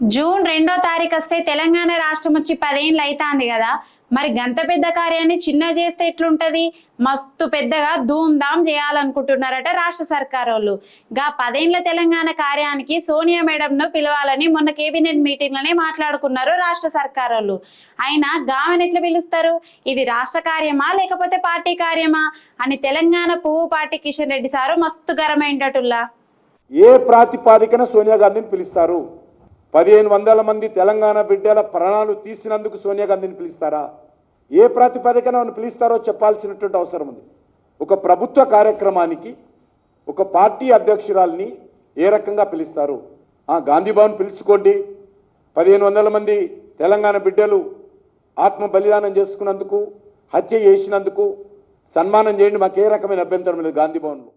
June రెండో తారీఖు వస్తే తెలంగాణ రాష్ట్రం వచ్చి పదేళ్ళు అవుతాంది కదా. మరి గంత పెద్ద కార్యాన్ని చిన్న చేస్తే ఎట్లుంటది? మస్తు పెద్దగా ధూమ్ ధామ్ చేయాలనుకుంటున్నారట రాష్ట్ర సర్కార్ వాళ్ళు గా పదేండ్ల తెలంగాణ కార్యానికి సోనియా మేడంను పిలవాలని మొన్న కేబినెట్ మీటింగ్లోనే మాట్లాడుకున్నారు రాష్ట్ర సర్కార్ వాళ్ళు అయినా గామెను ఎట్లా పిలుస్తారు? ఇది రాష్ట్ర కార్యమా? లేకపోతే పార్టీ కార్యమా? అని తెలంగాణ పువ్వు పార్టీ కిషన్ రెడ్డి సారు మస్తు గరమైందటుల్లా ఏ ప్రాతిపాదికన సోనియా గాంధీని పిలుస్తారు? పదిహేను వందల మంది తెలంగాణ బిడ్డల ప్రాణాలు తీసినందుకు సోనియా గాంధీని పిలుస్తారా? ఏ ప్రాతిపదికన పిలుస్తారో చెప్పాల్సినటువంటి అవసరం ఉంది. ఒక ప్రభుత్వ కార్యక్రమానికి ఒక పార్టీ అధ్యక్షురాల్ని ఏ రకంగా పిలుస్తారు? ఆ గాంధీ భవన్ పిలుచుకోండి. పదిహేను వందల మంది తెలంగాణ బిడ్డలు ఆత్మ బలిదానం చేసుకున్నందుకు హత్య చేసినందుకు సన్మానం చేయండి. మాకు ఏ రకమైన అభ్యంతరం లేదు గాంధీ భవన్లో.